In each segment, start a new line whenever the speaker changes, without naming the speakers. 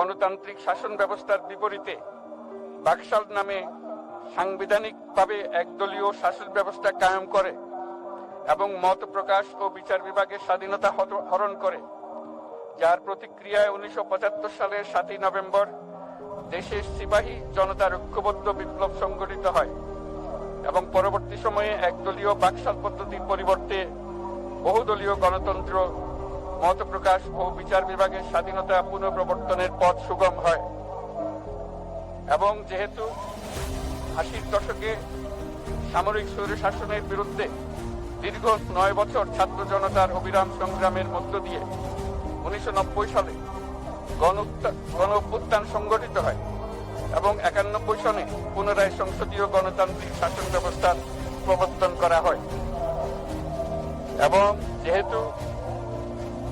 গণতান্ত্রিক শাসন ব্যবস্থার বিপরীতে বাকশাল নামে সাংবিধানিকভাবে একদলীয় শাসন ব্যবস্থা কায়েম করে এবং মত প্রকাশ ও বিচার বিভাগের স্বাধীনতা হরণ করে, যার প্রতিক্রিয়ায় উনিশশো পঁচাত্তর সালের সাতই নভেম্বর দেশের সিপাহী জনতার ঐক্যবদ্ধ বিপ্লব সংগঠিত হয় এবং পরবর্তী সময়ে একদলীয় বাকশাল পদ্ধতির পরিবর্তে বহুদলীয় গণতন্ত্র মত প্রকাশ ও বিচার বিভাগের স্বাধীনতা পুনঃপ্রবর্তনের পথ সুগম হয়। এবং যেহেতু আশির দশকে সামরিক স্বৈর শাসনের বিরুদ্ধে দীর্ঘ নয় বছর ছাত্র জনতার অবিরাম সংগ্রামের মধ্য দিয়ে উনিশশো নব্বই সালে গণ অভ্যুত্থান সংগঠিত হয় এবং একানব্বই সনে পুনরায় সংসদীয় গণতান্ত্রিক শাসন ব্যবস্থার প্রবর্তন করা হয়। এবং যেহেতু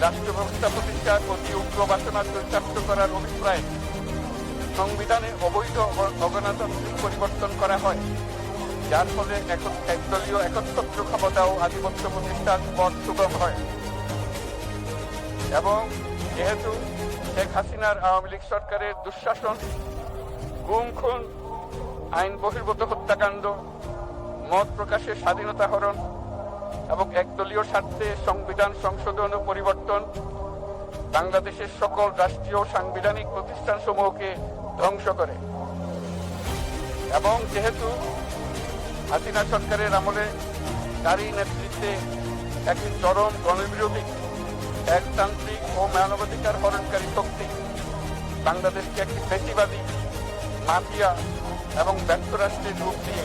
রাষ্ট্র ব্যবস্থা প্রতিষ্ঠার অতি উগ্র বাসনা চরিতার্থ করার অভিপ্রায় সংবিধানে অবৈধ অগ- অগণতান্ত্রিক পরিবর্তন করা হয়। যার ফলে এক- একদলীয় একচ্ছত্র ক্ষমতা ও আধিপত্য প্রতিষ্ঠার পথ সুগম হয়। এবং যেহেতু শেখ হাসিনার আওয়ামী লীগ সরকারের দুঃশাসন গুম খুন আইন বহির্ভূত হত্যাকাণ্ড, মত প্রকাশের স্বাধীনতা হরণ এবং একদলীয় স্বার্থে সংবিধান সংশোধন ও পরিবর্তন বাংলাদেশের সকল রাষ্ট্রীয় সাংবিধানিক প্রতিষ্ঠান সমূহকে ধ্বংস করে। এবং যেহেতু হাসিনা সরকারের আমলে তারই নেতৃত্বে একটি চরম গণবিরোধী একতান্ত্রিক ও মানবাধিকার হরণকারী শক্তি, বাংলাদেশকে একটি বেশিবাদী মাফিয়া এবং ব্যর্থ রাষ্ট্রের রূপ দিয়ে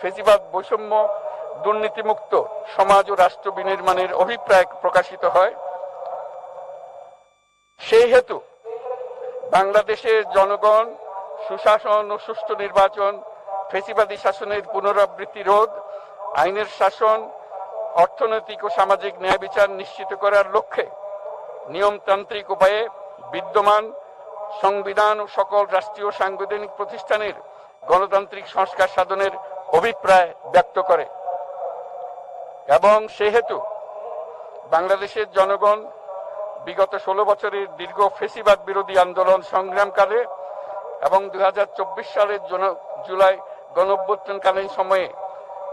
ফেসিবাদ বৈষম্য, দুর্নীতিমুক্ত সমাজ ও রাষ্ট্র বিনির্মাণের অভিপ্রায় প্রকাশিত হয়। সেই হেতু বাংলাদেশের জনগণ, সুশাসন ও সুষ্ঠু নির্বাচন ফেসিবাদী শাসনের পুনরাবৃত্তি রোধ, আইনের শাসন, অর্থনৈতিক ও সামাজিক ন্যায় বিচার নিশ্চিত করার লক্ষ্যে নিয়মতান্ত্রিক উপায়ে বিদ্যমান সংবিধান ও সকল রাষ্ট্রীয় সাংবিধানিক প্রতিষ্ঠানের গণতান্ত্রিক সংস্কার সাধনের অভিপ্রায় ব্যক্ত করে। এবং সেহেতু বাংলাদেশের জনগণ বিগত ষোলো বছরের দীর্ঘ ফেসিবাদ বিরোধী আন্দোলন সংগ্রামকালে এবং দুই হাজার চব্বিশ সালের জুলাই গণঅভ্যুত্থানকালীন সময়ে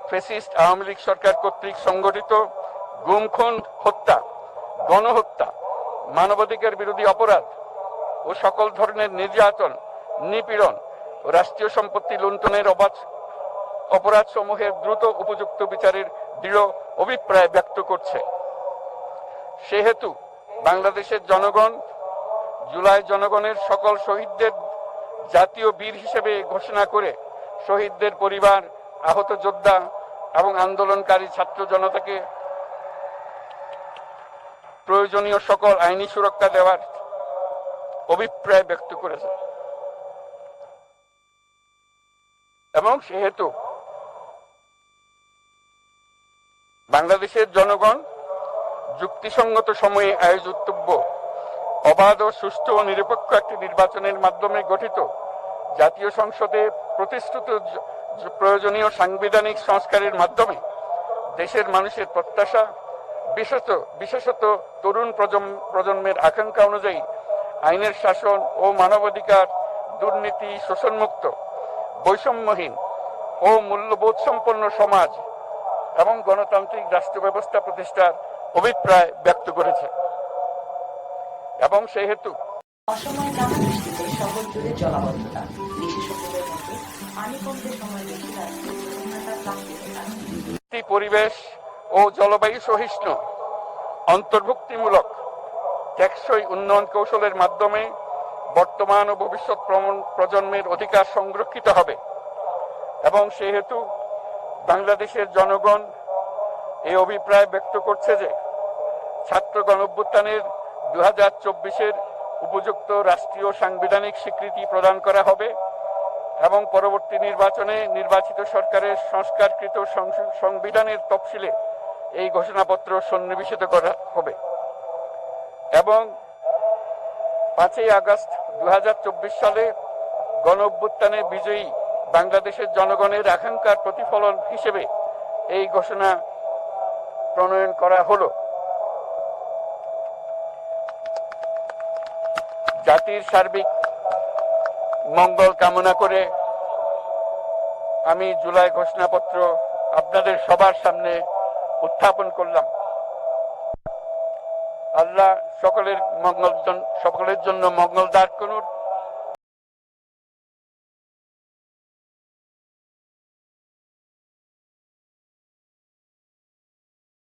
ফেসিস্ট আওয়ামী লীগ সরকার কর্তৃক সংগঠিত গুমখুন হত্যা, গণহত্যা, মানবাধিকার বিরোধী অপরাধ ও সকল ধরনের নির্যাতন, নিপীড়ন রাষ্ট্রীয় সম্পত্তি লুণ্ঠনের অবাধ অপরাধ সমূহের দ্রুত উপযুক্ত বিচারের দৃঢ় অভিপ্রায় ব্যক্ত করছে। সেহেতু বাংলাদেশের জনগণ, জুলাই জনগণের সকল শহীদদের জাতীয় বীর হিসেবে ঘোষণা করে শহীদদের পরিবার, আহত যোদ্ধা এবং আন্দোলনকারী ছাত্র জনতাকে প্রয়োজনীয় সকল আইনি সুরক্ষা দেওয়ার অভিপ্রায় ব্যক্ত করেছে। এবং সেহেতু বাংলাদেশের জনগণ যুক্তিসঙ্গত সময়ে আয়োজিতব্য, অবাধ ও সুষ্ঠু ও নিরপেক্ষ একটি নির্বাচনের মাধ্যমে গঠিত জাতীয় সংসদে প্রতিশ্রুত প্রয়োজনীয় সাংবিধানিক সংস্কারের মাধ্যমে দেশের মানুষের প্রত্যাশা, বিশেষত বিশেষত তরুণ প্রজন্মের আকাঙ্ক্ষা অনুযায়ী আইনের শাসন ও মানবাধিকার, দুর্নীতি, শোষণমুক্ত, বৈষম্যহীন ও মূল্যবোধ সম্পন্ন সমাজ এবং গণতান্ত্রিক রাষ্ট্র ব্যবস্থা প্রতিষ্ঠার অভিপ্রায় ব্যক্ত করেছে। এবং সেহেতু
অসময়ে টানা বৃষ্টিতে শহর জুড়ে জলাবদ্ধতা। বিশেষজ্ঞদের মতে পানি কমতে সময় বেশি লাগছে উষ্ণতার তাপ বেড়ে যাচ্ছে।
একটি পরিবেশ ও জলবায়ু সহিষ্ণু অন্তর্ভুক্তিমূলক টেকসই উন্নয়ন কৌশলের মাধ্যমে বর্তমান ও ভবিষ্যৎ প্রজন্মের অধিকার সংরক্ষিত হবে। এবং সেহেতু বাংলাদেশের জনগণ এই অভিপ্রায় ব্যক্ত করছে যে ছাত্র গণঅভ্যুত্থানের দু হাজার চব্বিশের উপযুক্ত রাষ্ট্রীয় সাংবিধানিক স্বীকৃতি প্রদান করা হবে এবং পরবর্তী নির্বাচনে নির্বাচিত সরকারের সংস্কারকৃত সংস- সংবিধানের তফসিলে এই ঘোষণাপত্র সন্নিবেশিত করা হবে। এবং পাঁচই আগস্ট দু হাজার চব্বিশ সালে গণ অভ্যুত্থানে বিজয়ী বাংলাদেশের জনগণের আকাঙ্ক্ষার প্রতিফলন হিসেবে এই ঘোষণা প্রণয়ন করা হলো। জাতির সার্বিক মঙ্গল কামনা করে আমি জুলাই ঘোষণাপত্র আপনাদের সবার সামনে উত্থাপন করলাম। আল্লাহ সকলের মঙ্গল সকলের জন্য মঙ্গল দাঁড় করুন।